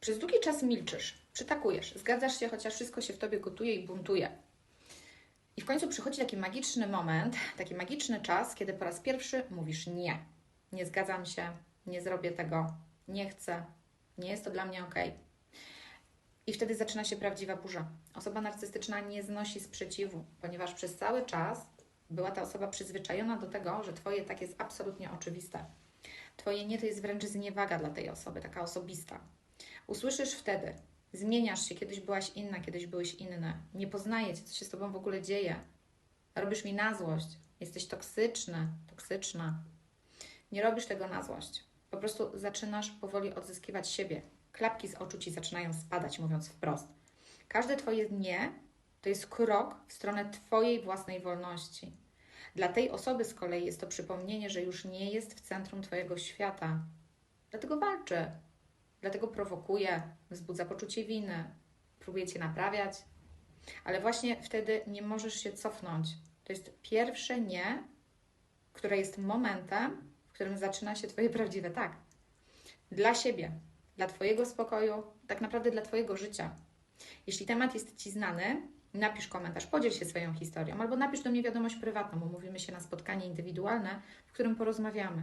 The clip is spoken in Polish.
Przez długi czas milczysz, przytakujesz, zgadzasz się, chociaż wszystko się w tobie gotuje i buntuje. I w końcu przychodzi taki magiczny moment, taki magiczny czas, kiedy po raz pierwszy mówisz nie. Nie zgadzam się, nie zrobię tego, nie chcę, nie jest to dla mnie ok. I wtedy zaczyna się prawdziwa burza. Osoba narcystyczna nie znosi sprzeciwu, ponieważ przez cały czas była ta osoba przyzwyczajona do tego, że Twoje tak jest absolutnie oczywiste. Twoje nie to jest wręcz zniewaga dla tej osoby, taka osobista. Usłyszysz wtedy, zmieniasz się, kiedyś byłaś inna, kiedyś byłeś inny, nie poznaję Cię, co się z Tobą w ogóle dzieje. Robisz mi na złość, jesteś toksyczny, toksyczna. Nie robisz tego na złość. Po prostu zaczynasz powoli odzyskiwać siebie. Klapki z oczu Ci zaczynają spadać, mówiąc wprost. Każde Twoje nie to jest krok w stronę Twojej własnej wolności. Dla tej osoby z kolei jest to przypomnienie, że już nie jest w centrum Twojego świata. Dlatego walczy, dlatego prowokuje, wzbudza poczucie winy, próbuje Cię naprawiać, ale właśnie wtedy nie możesz się cofnąć. To jest pierwsze nie, które jest momentem, w którym zaczyna się Twoje prawdziwe tak. Dla siebie, dla Twojego spokoju, tak naprawdę dla Twojego życia. Jeśli temat jest Ci znany, napisz komentarz, podziel się swoją historią, albo napisz do mnie wiadomość prywatną, umówimy się na spotkanie indywidualne, w którym porozmawiamy.